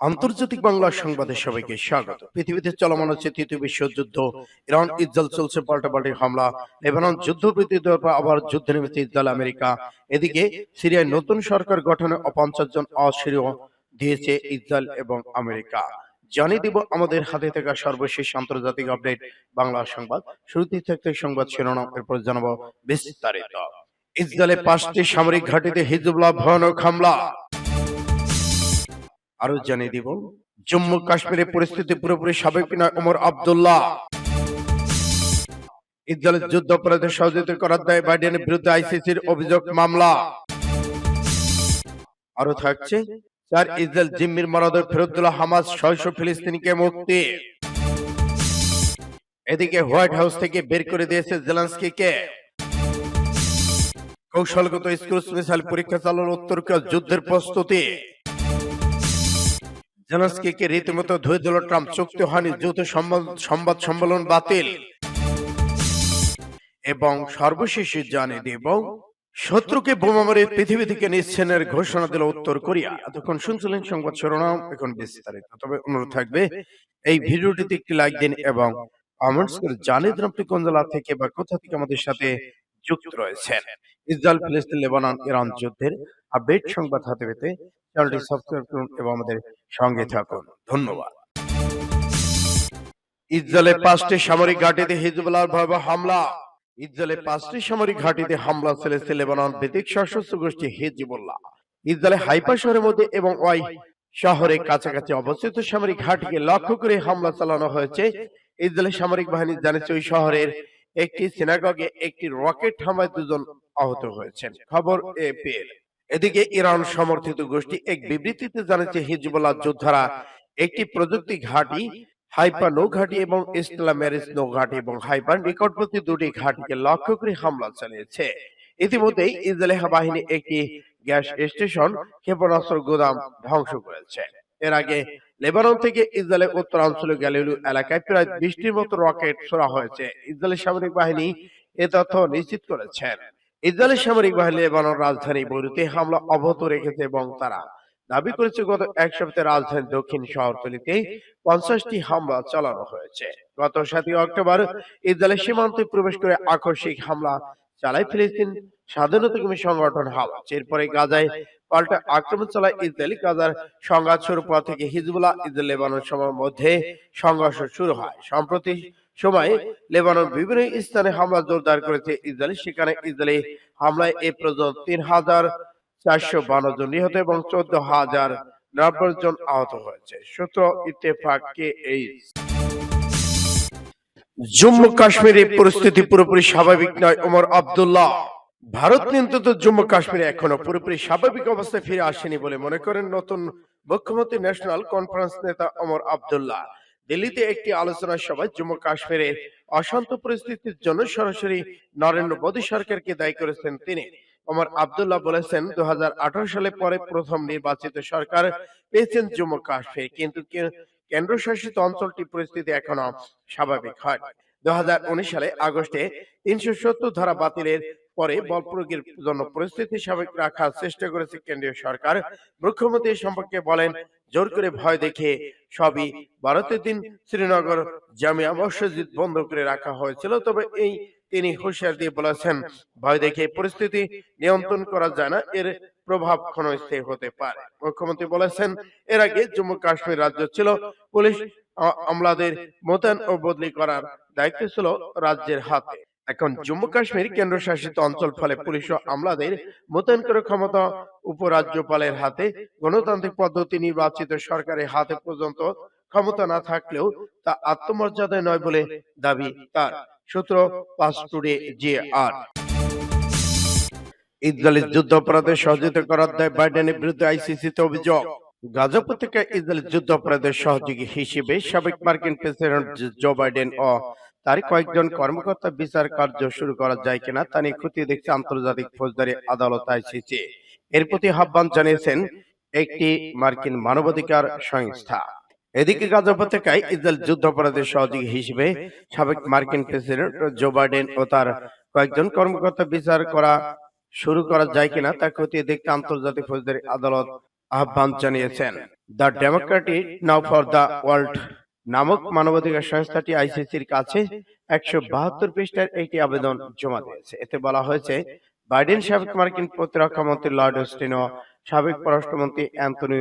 আন্তর্জাতিক বাংলা সংবাদে সবাইকে স্বাগত। পৃথিবীতে চলমান হচ্ছে তৃতীয় বিশ্বযুদ্ধ। ইরান, ইসরায়েল চলছে পাল্টাপাল্টি হামলা। লেবানন যুদ্ধ বিরতির পর আবার যুদ্ধে নেমেছে ইসরায়েল, আমেরিকা। এদিকে সিরিয়ায় নতুন সরকার গঠনে অপঞ্চাশ জন অস্ট্রেলীয় দিয়েছে ইসরায়েল এবং আমেরিকা। জানিয়ে দিব আমাদের হাতে থাকা সর্বশেষ আন্তর্জাতিক আপডেট। বাংলা সংবাদ। শুরুতেই থাকতে সংবাদ শিরোনাম, এরপর জানাব বিস্তারিত। ইসরায়েলে পাঁচটি সামরিক ঘাঁটিতে হিজবুল্লাহ ভয়ানক হামলা। আরও জানিয়ে দিব জম্মু কাশ্মীরের পরিস্থিতি পুরোপুরি স্বাভাবিক নয় ওমর আব্দুল্লাহ। ইসরায়েলের যুদ্ধ অপরাধে সহযোগিতা করার দায় বাইডেনের বিরুদ্ধে আইসিসির অভিযোগ মামলা। আরও থাকছে চার ইসরায়েল জিম্মির মরদের ফেরত দিল হামাস ছয়শো ফিলিস্তিনিকে মুক্তি। এদিকে হোয়াইট হাউস থেকে বের করে দিয়েছে জেলান্সকিকে কৌশলগত স্ক্রুজ মিসাইল পরীক্ষা চালানোর উত্তর যুদ্ধের প্রস্তুতি। জেলেনস্কিকে রীতিমতো ধুয়ে দিল ট্রাম্প। চুক্তি হয়নি, যৌথ সংবাদ সম্মেলন বাতিল। এবং সর্বশেষ জানিয়ে দেব, শত্রুকে বোমা পৃথিবী থেকে নিচ্ছেনের ঘোষণা দিল উত্তর কোরিয়া। এতক্ষণ শুনছিলেন সংবাদ শিরোনাম, এখন বিস্তারিত। তবে অনুরোধ থাকবে, এই ভিডিওটিতে একটি লাইক দিন এবং কমেন্টস করে জানিয়ে দিন আপনি কোন জেলা থেকে বা কোথা থেকে আমাদের সাথে যুক্ত রয়েছেন। ইসরায়েল, ফিলিস্তিন, লেবানন, ইরান যুদ্ধের আপডেট সংবাদ হাতে পেতে চ্যানেলটি সাবস্ক্রাইব করুন এবং আমাদের সঙ্গে থাকুন। ধন্যবাদ। ইসরায়েলের পাঁচটি সামরিক ঘাঁটিতে হিজবুল্লাহর ভয়াবহ হামলা। ইসরায়েলের পাঁচটি সামরিক ঘাঁটিতে হামলা চলেছে লেবানন ভিত্তিক সশস্ত্র গোষ্ঠী হিজবুল্লাহ। ইসরায়েলের হাইপা শহরের মধ্যে এবং ওয়াই শহরের কাছাকাছি অবস্থিত সামরিক ঘাঁটিকে লক্ষ্য করে হামলা চালানো হয়েছে। ইসরায়েলের সামরিক বাহিনী জানিয়েছে ওই শহরের একটি সিনাগগে একটি রকেট হামলায় দুজন আহত হয়েছেন খবর এপি এর। এদিকে ইরান সমর্থিত গোষ্ঠী এক বিবৃতিতে জানিয়েছে, হিজবুল্লাহ যোদ্ধারা একটি প্রযুক্তি ঘাঁটি হাইপা নৌঘাঁটি এবং ইসলামেরিস নৌঘাঁটি এবং হাইপার নিকটবর্তী দুটি ঘাঁটিকে লক্ষ্য করে হামলা চালিয়েছে ইতিমধ্যেই ইসরায়েলি বাহিনী একটি গ্যাস স্টেশন ক্ষেপণাস্ত্র গোদাম ধ্বংস করেছে এর আগে লেবানন থেকে ইসরায়েলের উত্তরাঞ্চলে গ্যালিলু এলাকায় প্রায় বিশটির মতো রকেট ছোড়া হয়েছে। ইসরায়েলের সামরিক বাহিনী এ তথ্য নিশ্চিত করেছেন ইসরায়েলের সামরিক বাহিনী লেবানন রাজধানী বৈরুতে হামলা অব্যাহত রেখেছে এবং তারা দাবি করেছে, গত এক সপ্তাহে রাজধানী দক্ষিণ শহরতলিতে পঞ্চাশটি হামলা চালানো হয়েছে। গত সাতই অক্টোবর ইসরায়েলের সীমান্তে প্রবেশ করে আকস্মিক হামলা চালায় ফিলিস্তিন স্বাধীনতাকামী সংগঠন হামাস। এরপরে গাজায় পাল্টা আক্রমণ চালায় ইসরায়েল গাজার সংঘাত শুরু পর থেকে হিজবুল্লাহ ইসরায়েল লেবানন সময়ের মধ্যে সংঘর্ষ শুরু হয়। সম্প্রতি সময়ে লেবানন বিভিন্ন স্থানে হামলা জোরদার করেছে। ইসরায়েল সেখানে ইসরায়েলি হামলায় এ পর্যন্ত তিন হাজার চারশো বান্ন জন নিহত এবং চোদ্দ হাজার নব্বই জন আহত হয়েছে। সূত্র ইত্তেফাক কে এই জম্মু কাশ্মীরের পরিস্থিতি পুরোপুরি স্বাভাবিক নয়, ওমর আব্দুল্লাহ। ভারত নিয়ন্ত্রিত জম্মু কাশ্মীরে এখনও পুরোপুরি স্বাভাবিক অবস্থায় ফিরে আসেনি বলে মনে করেন নতুন মুখ্যমন্ত্রী ন্যাশনাল কনফারেন্স নেতা ওমর আব্দুল্লাহ। দিল্লিতে একটি আলোচনা সভায় জম্মু কাশ্মীরের অশান্ত পরিস্থিতির জন্য সরাসরি নরেন্দ্র মোদী সরকারকে দায়ী করেছেন তিনি। ওমর আবদুল্লাহ বলেছেন দু হাজার আঠারো সালে পরে প্রথম নির্বাচিত সরকার পেয়েছেন জম্মু কাশ্মীর, কিন্তু কেন্দ্রশাসিত অঞ্চলটি পরিস্থিতি এখনও স্বাভাবিক হয়। দু সালে আগস্টে তিনশো সত্তর ধারা বাতিলের পরে বল প্রয়োগের জন্য পরিস্থিতি স্বাভাবিক রাখার চেষ্টা করেছে কেন্দ্রীয় সরকার। মুখ্যমন্ত্রী সম্পর্কে বলেন, জোর করে ভয় দেখে সবই ভারতের দিন শ্রীনগর জামিয়া মসজিদ বন্ধ করে রাখা হয়েছিল। তবে এই তিনি হুঁশিয়ার দিয়ে বলেছেন, ভয় দেখে পরিস্থিতি নিয়ন্ত্রণ করা যায় না। এর প্রভাব ক্ষণস্থায়ী হতে পারে। মুখ্যমন্ত্রী বলেছেন, এর আগে জম্মু কাশ্মীর রাজ্য ছিল, পুলিশ আমলাদের মোতায়েন ও বদলি করার দায়িত্ব ছিল রাজ্যের হাতে। এখন জম্মু কাশ্মীর কেন্দ্রশাসিত অঞ্চল ফলে পুলিশ ও আমলাদের মোতায়েন করে ক্ষমতা উপরাজ্যপালের হাতে। গণতান্ত্রিক পদ্ধতি নির্বাচিত সরকারের হাতে পর্যন্ত ক্ষমতা না থাকলেও তা আত্মমর্যাদায় নয় বলে দাবি তার। সূত্র পাস টুডে জে আর। ইসরায়েলের যুদ্ধ অপরাধে সহযোগিতা করার দায় বাইডেনের বিরুদ্ধে আইসিসিতে অভিযোগ। গাজা উপত্যকায় ইসরায়েলের যুদ্ধ অপরাধের সহযোগী হিসেবে সাবেক মার্কিন প্রেসিডেন্ট জো বাইডেন ও তার কয়েকজন কর্মকর্তা বিচার কার্য শুরু করা যায় কিনা তা নিয়ে খতিয়ে দেখছে আন্তর্জাতিক ফৌজদারি আদালত আইসিসি। এর প্রতি আহ্বান জানিয়েছেন একটি মার্কিন মানবাধিকার সংস্থা। এদিকে গাজা উপত্যকায় ইসরায়েল যুদ্ধ অপরাধের সহযোগী হিসেবে সাবেক মার্কিন প্রেসিডেন্ট জো বাইডেন ও তার কয়েকজন কর্মকর্তা বিচার করা শুরু করা যায় কিনা তা খতিয়ে দেখতে আন্তর্জাতিক ফৌজদারি আদালত আহ্বান জানিয়েছেন। The democratic now for the world নামক মানবাধিকার সংস্থাটি আইসিসির কাছে একশো বাহাত্তর পৃষ্ঠার একটি আবেদন জমা দিয়েছে। এতে বলা হয়েছে বাইডেন সাবেক মার্কিন প্রতিরক্ষা মন্ত্রী লর্ড অস্টিন সাবেক পররাষ্ট্রমন্ত্রী অ্যান্থনি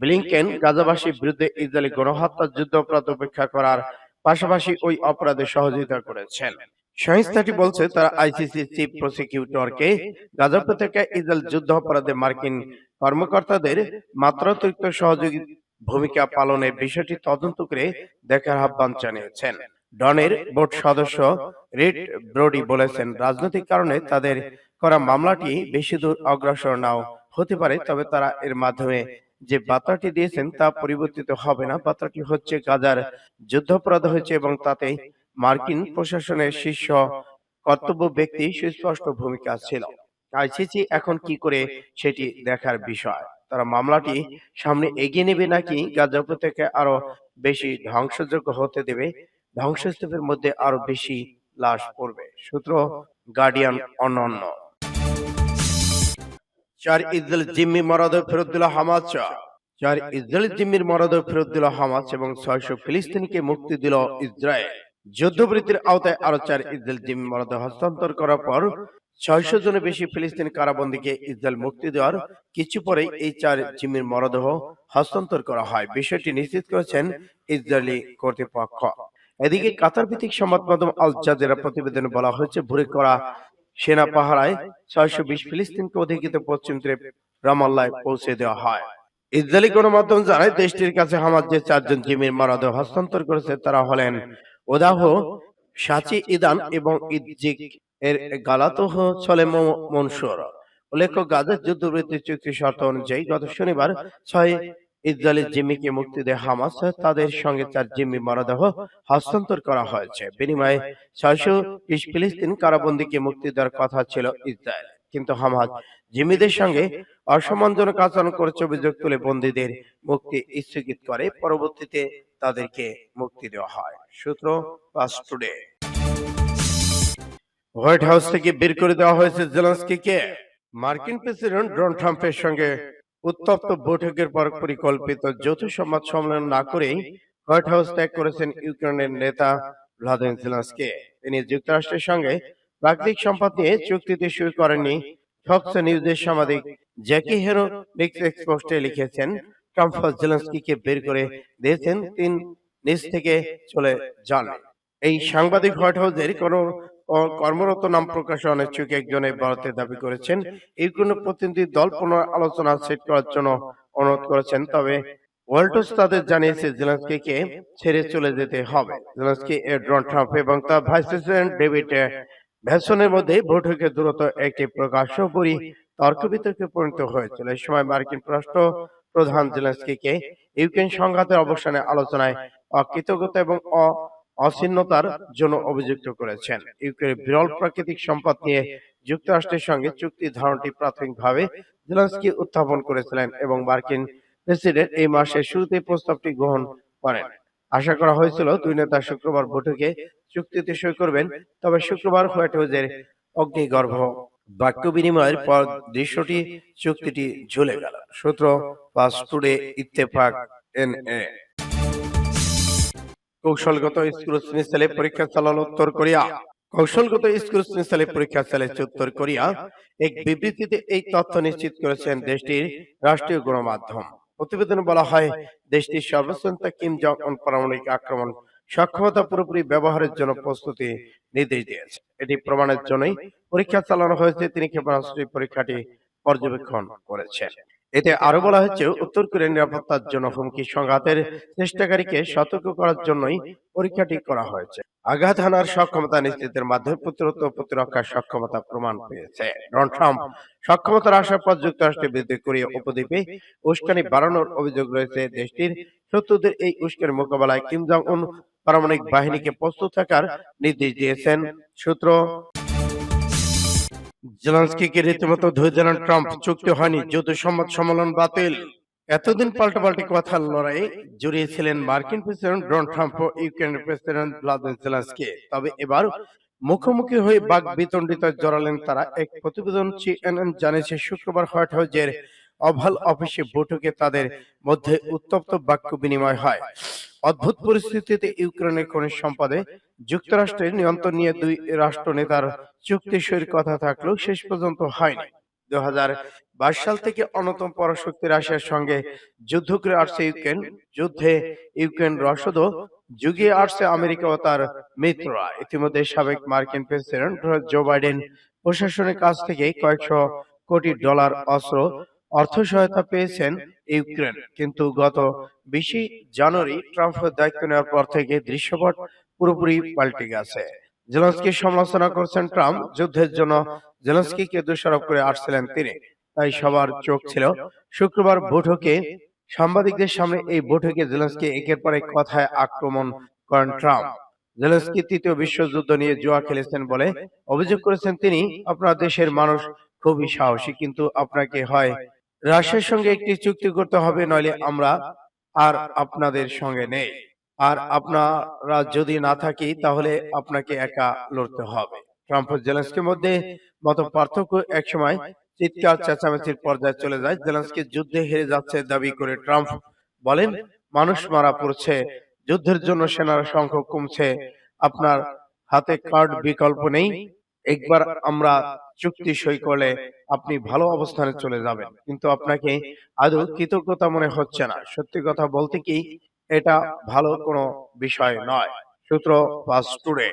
ব্লিংকেন গাজাবাসীর বিরুদ্ধে ইসরায়েলি গণহত্যার যুদ্ধপরাধ উপেক্ষা করার পাশাপাশি ওই অপরাধে সহযোগিতা করেছেন। সংস্থাটি বলছে তারা আইসিসি চিফ প্রসিকিউটরকে গাজা উপত্যকায় ইসরায়েল যুদ্ধ অপরাধে মার্কিন কর্মকর্তাদের মাত্রাতিরিক্ত সহযোগী ভূমিকা পালনের বিষয়টি তদন্ত করে দেখার আহ্বান জানিয়েছেন। ডনের বোর্ড সদস্য রিড ব্রোডি বলেছেন রাজনৈতিক কারণে তাদের করা মামলাটি বেশি দূর অগ্রসর নাও হতে পারে তবে তারা এর মাধ্যমে যে বার্তাটি দিয়েছেন তা পরিবর্তিত হবে না। বার্তাটি হচ্ছে গাজার যুদ্ধাপরাধ হয়েছে এবং তাতে মার্কিন প্রশাসনের শীর্ষ কর্তব্য ব্যক্তি সুস্পষ্ট ভূমিকা ছিল। আইসিসি এখন কি করে সেটি দেখার বিষয়। তারা মামলাটি সামনে এগিয়ে নেবে নাকি গাজা উপত্যকায় আরও বেশি ধ্বংসযোগ্য হতে দেবে। ধ্বংসস্তূপের মধ্যে আরও বেশি লাশ পড়বে। সূত্র গার্ডিয়ান অনন্য। চার ইসরায়েল জিম্মি মরদেহ ফেরত দিল হামাস। চার ইসরায়েল জিম্মির মরদেহ ফেরত দিল হামাস এবং ছয়শো ফিলিস্তিনিকে মুক্তি দিল ইসরায়েল। যুদ্ধবৃত্তির আওতায় আরও চার ইসরায়েল জিম্মি মরদেহ হস্তান্তর করার পর ছয়শো জনের বেশি ফিলিস্তিনি কারাবন্দীকে ইসরায়েল মুক্তি দেওয়ার কিছু পরেই এই চার জিম্মির মরদেহ হস্তান্তর করা হয়। বিষয়টি নিশ্চিত করেছেন ইসরায়েলি কর্তৃপক্ষ। এদিকে কাতার ভিত্তিক সংবাদ মাধ্যম আল জাজিরা প্রতিবেদনে বলা হয়েছে ভুরে করা সেনা পাহারায় ছয়শো বিশ ফিলিস্তিনকে অধিকৃত পশ্চিম তীরে রামাল্লায় পৌঁছে দেওয়া হয়। ইসরায়েলি গণমাধ্যম জানায় দেশটির কাছে হামাজ যে চারজন জিমির মরদেহ হস্তান্তর করেছে তারা হলেন ওদাহ সাচি ইদান এবং ইজিক এর গালাতহ সলেম মনসুর। উল্লেখ্য গাজার যুদ্ধবৃত্তি চুক্তি শর্ত অনুযায়ী গত শনিবার ছয় ইসরায়েলি জিম্মিকে মুক্তি দেয় হামাস তাদের সঙ্গে চার জিম্মি মরদেহ হস্তান্তর করা হয়েছে। বিনিময়ে ছয়শো বিশ ফিলিস্তিন কারাবন্দীকে মুক্তি দেওয়ার কথা ছিল ইসরায়েল কিন্তু হামাজ জিম্মিদের সঙ্গে অসম্মানজনক আচরণ করেছে অভিযোগ তুলে বন্দীদের মুক্তি স্থগিত করে পরবর্তীতে তাদেরকে মুক্তি দেওয়া হয়। সূত্র পাস টুডে হোয়াইট হাউস থেকে বের করে দেওয়া হয়েছে জেলেন্সকিকে মার্কিন প্রেসিডেন্ট ডোনাল্ড ট্রাম্পের সঙ্গে উত্তপ্ত বৈঠকের পর পরিকল্পিত যৌথ সংবাদ সম্মেলন না করেই হোয়াইট হাউস ত্যাগ করেছেন ইউক্রেনের নেতা ভ্লাদিমির জেলেন্সকি। তিনি যুক্তরাষ্ট্রের সঙ্গে প্রাকৃতিক সম্পদ নিয়ে চুক্তিতে শুরু করেননি। ফক্স নিউজের সাংবাদিক জ্যাকি হেরো এক্স পোস্টে লিখেছেন, ট্রাম্প জেলেন্সকিকে বের করে দিয়েছেন, তিন নিজ থেকে চলে যান। এই সাংবাদিক হোয়াইট হাউসের কোনো কর্মরত নাম প্রকাশে অনিচ্ছুক একজনে ভারতে দাবি করেছেন। ইউক্রেন প্রতিনিধি দল পুনর আলোচনা সেট করার জন্য অনুরোধ করেছেন, তবে ওয়াল্টস তাদের জানিয়েছে জেলেন্সকিকে ছেড়ে চলে যেতে হবে। জেলেন্সকি ডোনাল্ড ট্রাম্প এবং তার ভাইস প্রেসিডেন্ট ডেভিড ভ্যাসনের মধ্যে বৈঠকে দূরত একটি প্রকাশ্য পরি তর্ক বিতর্কে পরিণত হয়েছিল। এই সময় মার্কিন পররাষ্ট্র প্রধান জেলেন্সকিকে ইউক্রেন সংঘাতের অবসানে আলোচনায় অকৃতজ্ঞতা এবং অ- অছিন্নতার জন্য অভিযুক্ত করেছেন। ইউক্রেনের বিরল প্রাকৃতিক সম্পদ নিয়ে যুক্তরাষ্ট্রের সঙ্গে চুক্তি ধারণটি প্রাথমিকভাবে জেলেন্সকি উত্থাপন করেছিলেন এবং মার্কিন প্রেসিডেন্ট এই মাসের শুরুতে প্রস্তাবটি গ্রহণ করেন। আশা করা হয়েছিল দুই নেতা শুক্রবার বৈঠকে চুক্তিতে সই করবেন, তবে শুক্রবার হোয়াইট হাউসের অগ্নিগর্ভ। বাক্য বিনিময়ের পর দৃশ্যটি চুক্তিটি ঝুলে গেল। সূত্র Pars Today Ittefaq N A কৌশলগত স্কুল মিসাইলে পরীক্ষা চালালো উত্তর কোরিয়া। কৌশলগত স্কুল মিসাইলে পরীক্ষা চালিয়েছে উত্তর কোরিয়া। এক বিবৃতিতে এই তথ্য নিশ্চিত করেছেন দেশটির রাষ্ট্রীয় গণমাধ্যম। প্রতিবেদনে বলা হয়, দেশটির সর্বোচ্চ নেতা কিম জং পারমাণবিক আক্রমণ সক্ষমতা পুরোপুরি ব্যবহারের জন্য প্রস্তুতি নির্দেশ দিয়েছে। এটি প্রমাণের জন্যই পরীক্ষা চালানো হয়েছে। তিনি ক্ষেপণাস্ত্র পরীক্ষাটি পর্যবেক্ষণ করেছেন। এতে আরও বলা হয়েছে উত্তর কোরিয়ার নিরাপত্তার জন্য হুমকি সংঘাতের চেষ্টাকারীকে সতর্ক করার জন্যই পরীক্ষাটি করা হয়েছে। আঘাত হানার সক্ষমতা নিশ্চিতের মাধ্যমে প্রতিরোধ ও প্রতিরক্ষার সক্ষমতা প্রমাণ পেয়েছে। ডোনাল্ড ট্রাম্প সক্ষমতার আসার পর যুক্তরাষ্ট্রের বিরুদ্ধে কোরিয়া উপদ্বীপে উস্কানি বাড়ানোর অভিযোগ রয়েছে দেশটির শত্রুদের এই উস্কানি মোকাবেলায় কিম জং উন পারমাণবিক বাহিনীকে প্রস্তুত থাকার নির্দেশ দিয়েছেন সূত্র জেলেন্সকিকে রীতিমতো ধুয়ে জানান ট্রাম্প চুক্তি হয়নি সম্মেলন বাতিল। এতদিন পাল্টাপাল্টি কথার লড়াই জড়িয়েছিলেন মার্কিন প্রেসিডেন্ট ডোনাল্ড ট্রাম্প ও ইউক্রেনের প্রেসিডেন্ট ভ্লাদিমির জেলেন্সকি তবে এবার মুখোমুখি হয়ে বাক বিতণ্ডিত জড়ালেন তারা। এক প্রতিবেদন সিএনএন জানিয়েছে শুক্রবার হোয়াইট হাউসের ওভাল অফিসে বৈঠকে তাদের মধ্যে উত্তপ্ত বাক্য বিনিময় হয়। অদ্ভুত পরিস্থিতিতে ইউক্রেনের খনিজ সম্পদে যুক্তরাষ্ট্রের নিয়ন্ত্রণ নিয়ে দুই রাষ্ট্র নেতার চুক্তি সইয়ের কথা থাকলেও শেষ পর্যন্ত হয়নি। দু সাল থেকে অন্যতম পরাশক্তি রাশিয়ার সঙ্গে যুদ্ধ করে আসছে ইউক্রেন। যুদ্ধে ইউক্রেন রসদও যুগিয়ে আসছে আমেরিকা ও তার মিত্ররা। ইতিমধ্যে সাবেক মার্কিন প্রেসিডেন্ট জো বাইডেন প্রশাসনের কাছ থেকে কয়েকশো কোটি ডলার অস্ত্র অর্থ সহায়তা পেয়েছেন ইউক্রেন। কিন্তু গত বিশে জানুয়ারি ট্রাম্পের দায়িত্ব নেওয়ার পর থেকে দৃশ্যপট পুরোপুরি পাল্টে গেছে। জেলেন্সকি সমালোচনা করছেন ট্রাম্প, যুদ্ধের জন্য জেলেন্সকিকে দোষারোপ করে আসছিলেন তিনি। তাই সবার চোখ ছিল শুক্রবার বৈঠকে। সাংবাদিকদের সামনে এই বৈঠকে জেলেন্সকি একের পর এক কথায় আক্রমণ করেন ট্রাম্প। জেলেন্সকি তৃতীয় বিশ্বযুদ্ধ নিয়ে জুয়া খেলেছেন বলে অভিযোগ করেছেন তিনি। আপনার দেশের মানুষ খুবই সাহসী, কিন্তু আপনাকে হয় রাশিয়ার সঙ্গে একটি চুক্তি করতে হবে, নইলে আমরা আর আপনাদের সঙ্গে নেই। আর আপনারা যদি না থাকি, তাহলে আপনাকে একা লড়তে হবে। ট্রাম্প জেলেন্সকির মধ্যে মত পার্থক্য একসময় চিৎকার, চেঁচামেচির পর্যায়ে চলে যায়। জেলেন্সকি যুদ্ধে হেরে যাচ্ছে দাবি করে ট্রাম্প বলেন, মানুষ মারা পড়ছে, যুদ্ধের জন্য সেনার সংখ্যা কমছে, আপনার হাতে কার্ড বিকল্প নেই একবার আমরা চুক্তি সই করলে আপনি ভালো অবস্থানে চলে যাবেন। কিন্তু আপনাকে আদৌ কৃতজ্ঞতা মনে হচ্ছে না। সত্যি কথা বলতে কি, এটা ভালো কোনো বিষয় নয়। সূত্র ফাস্ট টুডে।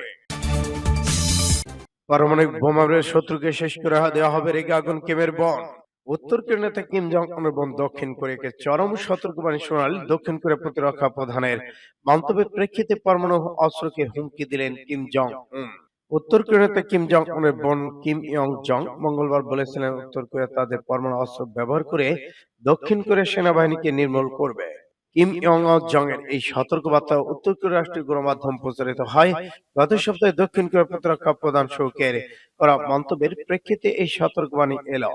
পারমাণবিক বোমাবের শত্রুকে শেষ করে দেওয়া হবে রেগে আগুন কেমের বন। উত্তর কোরিয়ার নেতা কিম জং উনের বোন দক্ষিণ কোরিয়াকে চরম সতর্কবাণী শোনাল দক্ষিণ কোরিয়া প্রতিরক্ষা প্রধানের মন্তব্যের প্রেক্ষিতে পরমাণু অস্ত্রকে হুমকি দিলেন কিম জং উন উত্তর কোরিয়ার নেতা কিম জং উনের বোন কিম ইয়ং জং মঙ্গলবার বলেছিলেন উত্তর কোরিয়া তাদের পরমাণু অস্ত্র ব্যবহার করে দক্ষিণ কোরিয়ার সেনাবাহিনীকে নির্মূল করবে। কিম ইয়ং জং এর এই সতর্কবার্তা উত্তর কোরিয়ার রাষ্ট্রীয় গণমাধ্যম প্রচারিত হয়। গত সপ্তাহে দক্ষিণ কোরিয়া প্রতিরক্ষা প্রধান শোকের করা মন্তব্যের প্রেক্ষিতে এই সতর্কবাণী এলো।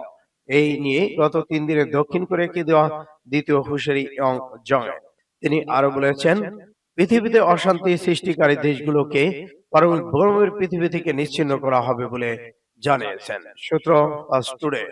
এই নিয়ে গত তিন দিনে দক্ষিণ কোরিয়াকে দেওয়া দ্বিতীয় হুশারি ইয়ং জং তিনি আরও বলেছেন পৃথিবীতে অশান্তি সৃষ্টিকারী দেশগুলোকে পারমাণবিক পৃথিবী থেকে নিশ্চিন্ন করা হবে বলে জানিয়েছেন সূত্র টুডে